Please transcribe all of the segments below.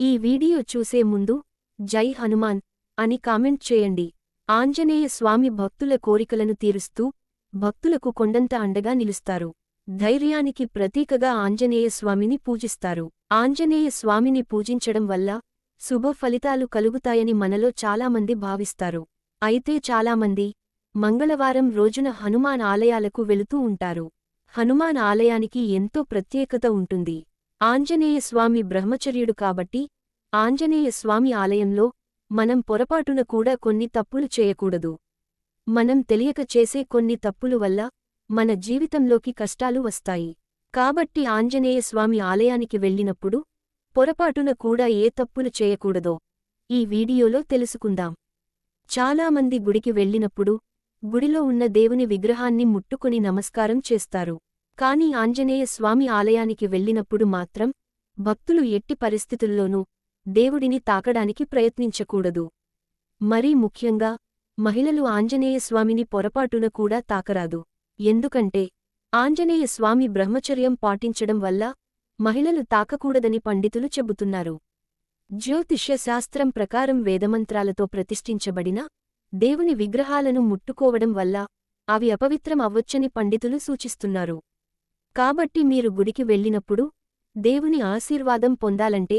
ఈ వీడియో చూసే ముందు జై హనుమాన్ అని కామెంట్ చేయండి. ఆంజనేయ స్వామి భక్తుల కోరికలను తీరుస్తూ భక్తులకు కొండంత అండగా నిలుస్తారు. ధైర్యానికి ప్రతీకగా ఆంజనేయ స్వామిని పూజిస్తారు. ఆంజనేయ స్వామిని పూజించడం వల్ల శుభ ఫలితాలు కలుగుతాయని మనలో చాలామంది భావిస్తారు. అయితే చాలామంది మంగళవారం రోజున హనుమాన్ ఆలయాలకు వెళుతూ ఉంటారు. హనుమాన్ ఆలయానికి ఎంతో ప్రత్యేకత ఉంటుంది. ఆంజనేయస్వామి బ్రహ్మచర్యుడు కాబట్టి ఆంజనేయస్వామి ఆలయంలో మనం పొరపాటున కూడా కొన్ని తప్పులు చేయకూడదు. మనం తెలియక చేసే కొన్ని తప్పులు వల్ల మన జీవితంలోకి కష్టాలు వస్తాయి. కాబట్టి ఆంజనేయస్వామి ఆలయానికి వెళ్ళినప్పుడు పొరపాటున కూడా ఏ తప్పులు చేయకూడదో ఈ వీడియోలో తెలుసుకుందాం. చాలామంది గుడికి వెళ్ళినప్పుడు గుడిలో ఉన్న దేవుని విగ్రహాన్ని ముట్టుకుని నమస్కారం చేస్తారు. కాని ఆంజనేయ స్వామి ఆలయానికి వెళ్ళినప్పుడు మాత్రం భక్తులు ఎట్టి పరిస్థితుల్లోనూ దేవుడిని తాకడానికి ప్రయత్నించకూడదు. మరీ ముఖ్యంగా మహిళలు ఆంజనేయ స్వామిని పొరపాటున కూడా తాకరాదు. ఎందుకంటే ఆంజనేయ స్వామి బ్రహ్మచర్యం పాటించడం వల్ల మహిళలు తాకకూడదని పండితులు చెబుతున్నారు. జ్యోతిష్య శాస్త్రం ప్రకారం వేదమంత్రాలతో ప్రతిష్ఠించబడిన దేవుని విగ్రహాలను ముట్టుకోవడం వల్ల అవి అపవిత్రం అవ్వొచ్చని పండితులు సూచిస్తున్నారు. కాబట్టి మీరు గుడికి వెళ్ళినప్పుడు దేవుని ఆశీర్వాదం పొందాలంటే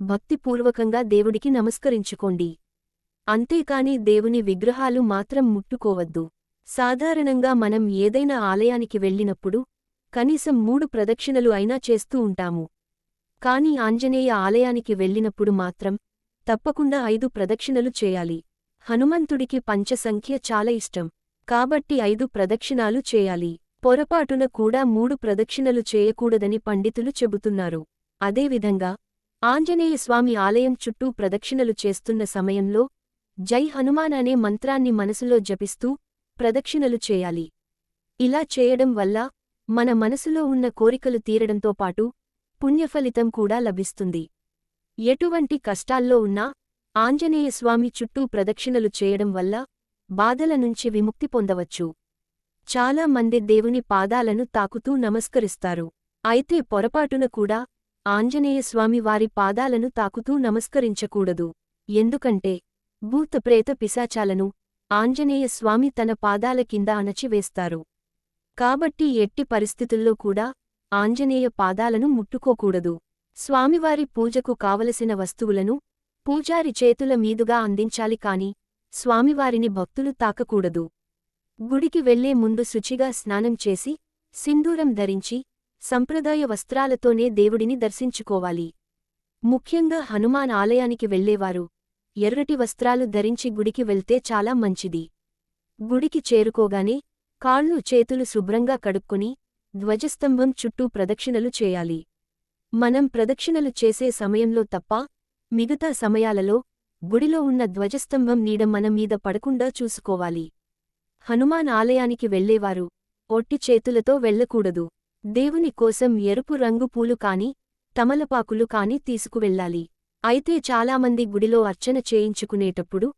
భక్తిపూర్వకంగా దేవుడికి నమస్కరించుకోండి. అంతేకాని దేవుని విగ్రహాలు మాత్రం ముట్టుకోవద్దు. సాధారణంగా మనం ఏదైనా ఆలయానికి వెళ్ళినప్పుడు కనీసం మూడు ప్రదక్షిణలు అయినా చేస్తూ ఉంటాము. కాని ఆంజనేయ ఆలయానికి వెళ్ళినప్పుడు మాత్రం తప్పకుండా ఐదు ప్రదక్షిణలు చేయాలి. హనుమంతుడికి పంచసంఖ్య చాలా ఇష్టం. కాబట్టి ఐదు ప్రదక్షిణాలు చేయాలి. పొరపాటున కూడా మూడు ప్రదక్షిణలు చేయకూడదని పండితులు చెబుతున్నారు. అదేవిధంగా ఆంజనేయస్వామి ఆలయం చుట్టూ ప్రదక్షిణలు చేస్తున్న సమయంలో జై హనుమాన్ అనే మంత్రాన్ని మనసులో జపిస్తూ ప్రదక్షిణలు చేయాలి. ఇలా చేయడం వల్ల మన మనసులో ఉన్న కోరికలు తీరడంతో పాటు పుణ్యఫలితం కూడా లభిస్తుంది. ఎటువంటి కష్టాల్లో ఉన్నా ఆంజనేయస్వామి చుట్టూ ప్రదక్షిణలు చేయడం వల్ల బాధల నుంచి విముక్తి పొందవచ్చు. చాలా మంది దేవుని పాదాలను తాకుతూ నమస్కరిస్తారు. అయితే పొరపాటున కూడా ఆంజనేయస్వామి వారి పాదాలను తాకుతూ నమస్కరించకూడదు. ఎందుకంటే భూతప్రేత పిశాచాలను ఆంజనేయ స్వామి తన పాదాల కింద అణచివేస్తారు. కాబట్టి ఎట్టి పరిస్థితుల్లో కూడా ఆంజనేయ పాదాలను ముట్టుకోకూడదు. స్వామివారి పూజకు కావలసిన వస్తువులను పూజారి చేతుల మీదుగా అందించాలి కాని స్వామివారిని భక్తులు తాకకూడదు. గుడికి వెళ్ళే ముందు శుచిగా స్నానం చేసి సింధూరం ధరించి సంప్రదాయ వస్త్రాలతోనే దేవుడిని దర్శించుకోవాలి. ముఖ్యంగా హనుమాన్ ఆలయానికి వెళ్ళేవారు ఎర్రటి వస్త్రాలు ధరించి గుడికి వెళ్తే చాలా మంచిది. గుడికి చేరుకోగానే కాళ్ళు చేతులు శుభ్రంగా కడుక్కుని ధ్వజస్తంభం చుట్టూ ప్రదక్షిణలు చేయాలి. మనం ప్రదక్షిణలు చేసే సమయంలో తప్ప మిగతా సమయాలలో గుడిలో ఉన్న ధ్వజస్తంభం నీడ మన మీద పడకుండా చూసుకోవాలి. హనుమాన్ ఆలయానికి వెళ్ళేవారు ఒట్టి చేతులతో వెళ్ళకూడదు దేవుని కోసం ఎరుపు రంగు పూలు కాని తమలపాకులు కాని తీసుకువెళ్ళాలి. అయితే చాలామంది గుడిలో అర్చన చేయించుకునేటప్పుడు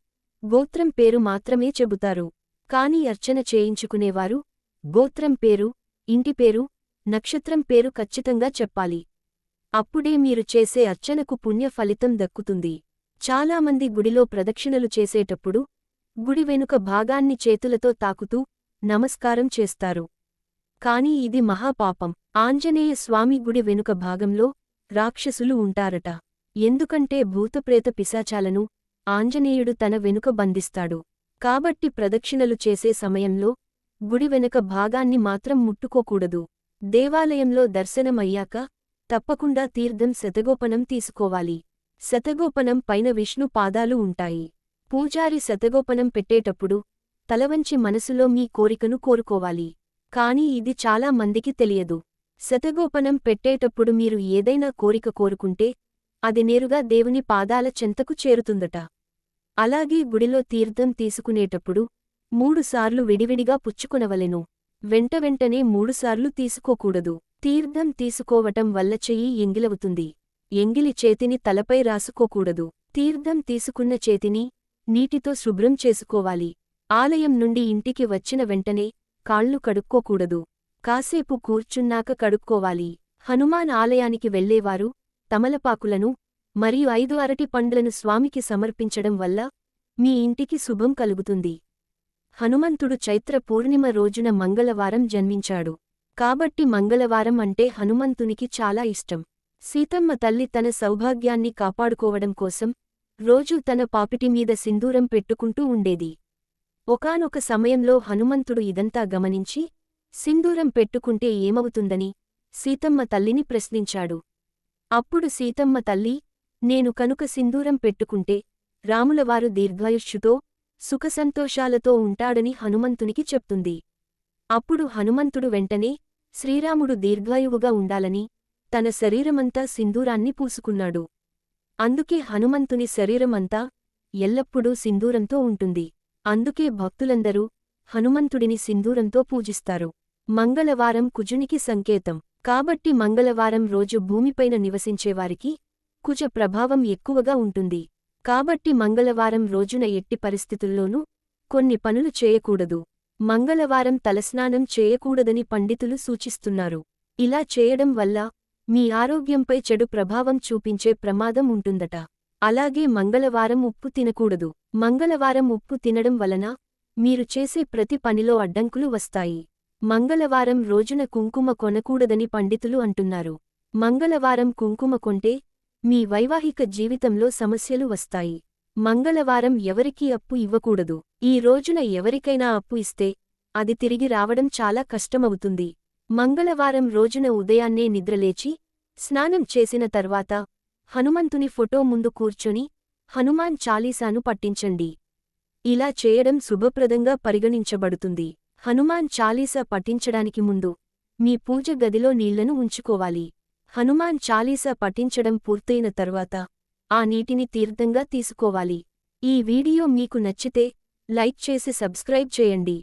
గోత్రం పేరు మాత్రమే చెబుతారు. కాని అర్చన చేయించుకునేవారు గోత్రం పేరు ఇంటి పేరు నక్షత్రం పేరు ఖచ్చితంగా చెప్పాలి. అప్పుడే మీరు చేసే అర్చనకు పుణ్య ఫలితం దక్కుతుంది. చాలామంది గుడిలో ప్రదక్షిణలు చేసేటప్పుడు గుడి వెనుక భాగాన్ని చేతులతో తాకుతూ నమస్కారం చేస్తారు. కాని ఇది మహాపాపం. ఆంజనేయ స్వామి గుడి వెనుక భాగంలో రాక్షసులు ఉంటారట. ఎందుకంటే భూతప్రేత పిశాచాలను ఆంజనేయుడు తన వెనుక బంధిస్తాడు. కాబట్టి ప్రదక్షిణలు చేసే సమయంలో గుడి వెనుక భాగాన్ని మాత్రం ముట్టుకోకూడదు. దేవాలయంలో దర్శనమయ్యాక తప్పకుండా తీర్థం శతగోపనం తీసుకోవాలి. శతగోపనం పైన విష్ణు పాదాలు ఉంటాయి. పూజారి శతగోపనం పెట్టేటప్పుడు తలవంచి మనసులో మీ కోరికను కోరుకోవాలి. కాని ఇది చాలా మందికి తెలియదు. శతగోపనం పెట్టేటప్పుడు మీరు ఏదైనా కోరిక కోరుకుంటే అది నేరుగా దేవుని పాదాల చెంతకు చేరుతుందట. అలాగే గుడిలో తీర్థం తీసుకునేటప్పుడు మూడుసార్లు విడివిడిగా పుచ్చుకునవలెను. వెంటవెంటనే మూడుసార్లు తీసుకోకూడదు. తీర్థం తీసుకోవటం వల్ల చెయ్యి ఎంగిలవుతుంది. ఎంగిలి చేతిని తలపై రాసుకోకూడదు. తీర్థం తీసుకున్న చేతిని నీటితో శుభ్రం చేసుకోవాలి. ఆలయం నుండి ఇంటికి వచ్చిన వెంటనే కాళ్ళు కడుక్కోకూడదు. కాసేపు కూర్చున్నాక కడుక్కోవాలి. హనుమాన్ ఆలయానికి వెళ్ళేవారు తమలపాకులను మరియు ఐదు అరటి పండ్లను స్వామికి సమర్పించడం వల్ల మీ ఇంటికి శుభం కలుగుతుంది. హనుమంతుడు చైత్ర పూర్ణిమ రోజున మంగళవారం జన్మించాడు. కాబట్టి మంగళవారం అంటే హనుమంతునికి చాలా ఇష్టం. సీతమ్మ తల్లి తన సౌభాగ్యాన్ని కాపాడుకోవడం కోసం రోజూ తన పాపిటి మీద సింధూరం పెట్టుకుంటూ ఉండేది. ఒకానొక సమయంలో హనుమంతుడు ఇదంతా గమనించి సింధూరం పెట్టుకుంటే ఏమవుతుందని? సీతమ్మ తల్లిని ప్రశ్నించాడు. అప్పుడు సీతమ్మ తల్లి నేను కనుక సింధూరం పెట్టుకుంటే రాములవారు దీర్ఘాయుష్యుతో సుఖసంతోషాలతో ఉంటాడని హనుమంతునికి చెప్తుంది. అప్పుడు హనుమంతుడు వెంటనే శ్రీరాముడు దీర్ఘాయువుగా ఉండాలని తన శరీరమంతా సింధూరాన్ని పూసుకున్నాడు. అందుకే హనుమంతుని శరీరమంతా ఎల్లప్పుడూ సింధూరంతో ఉంటుంది. అందుకే భక్తులందరూ హనుమంతుడిని సింధూరంతో పూజిస్తారు. మంగళవారం కుజునికి సంకేతం. కాబట్టి మంగళవారం రోజు భూమిపైన నివసించేవారికి కుజ ప్రభావం ఎక్కువగా ఉంటుంది. కాబట్టి మంగళవారం రోజున ఎట్టి పరిస్థితుల్లోనూ కొన్ని పనులు చేయకూడదు. మంగళవారం తలస్నానం చేయకూడదని పండితులు సూచిస్తున్నారు. ఇలా చేయడం వల్ల మీ ఆరోగ్యంపై చెడు ప్రభావం చూపించే ప్రమాదం ఉంటుందట. అలాగే మంగళవారం ఉప్పు తినకూడదు. మంగళవారం ఉప్పు తినడం వలన మీరు చేసే ప్రతి పనిలో అడ్డంకులు వస్తాయి. మంగళవారం రోజున కుంకుమ కొనకూడదని పండితులు అంటున్నారు. మంగళవారం కుంకుమ కొంటే మీ వైవాహిక జీవితంలో సమస్యలు వస్తాయి. మంగళవారం ఎవరికీ అప్పు ఇవ్వకూడదు. ఈ రోజున ఎవరికైనా అప్పు ఇస్తే అది తిరిగి రావడం చాలా కష్టమవుతుంది. మంగళవారం రోజున ఉదయాన్నే నిద్రలేచి స్నానం చేసిన తర్వాత హనుమంతుని ఫోటో ముందు కూర్చొని హనుమాన్ చాలీసాను పట్టించండి. ఇలా చేయడం శుభప్రదంగా పరిగణించబడుతుంది. హనుమాన్ చాలీసా పఠించడానికి ముందు మీ పూజ గదిలో నీళ్ళను ఉంచుకోవాలి. హనుమాన్ చాలీసా పఠించడం పూర్తయిన తరువాత ఆ నీటిని తీర్థంగా తీసుకోవాలి. ఈ వీడియో మీకు నచ్చితే లైక్ చేసి సబ్స్క్రైబ్ చేయండి.